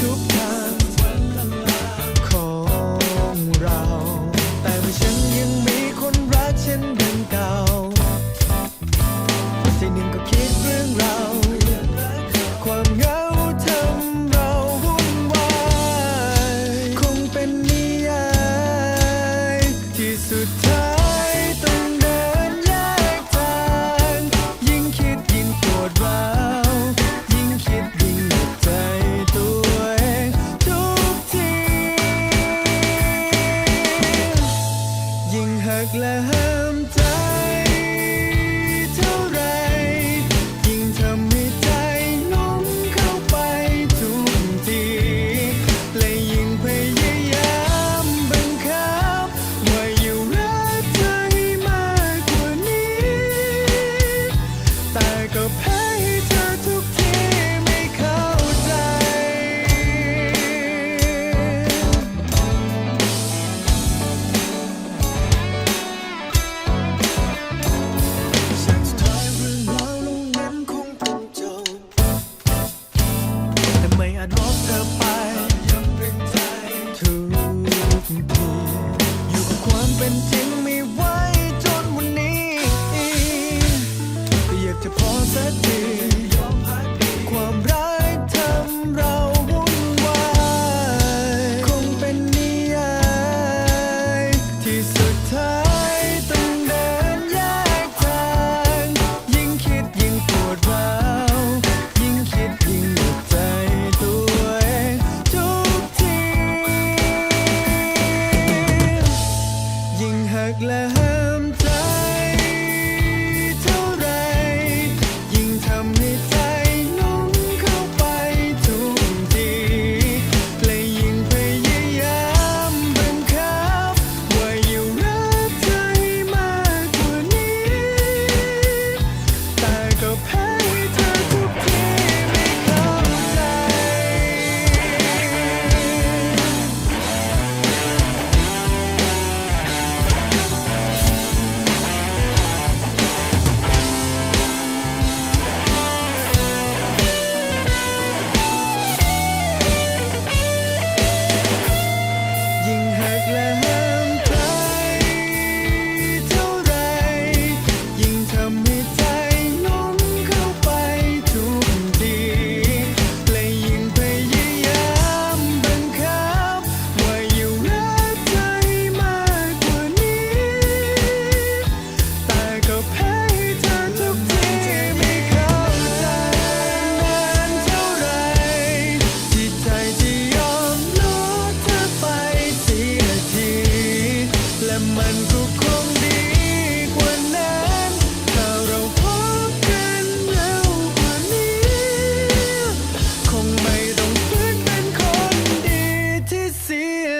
ทุกทางของเรา แต่ว่ฉันยังมีคนรักเช่นเดิมเก่าใจนึงก็คิดเรื่องเรา ความเหงาทำเราวุ่นวายคงเป็นนิยายที่สุดท้าย หักและห้ามใจ me down.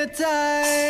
在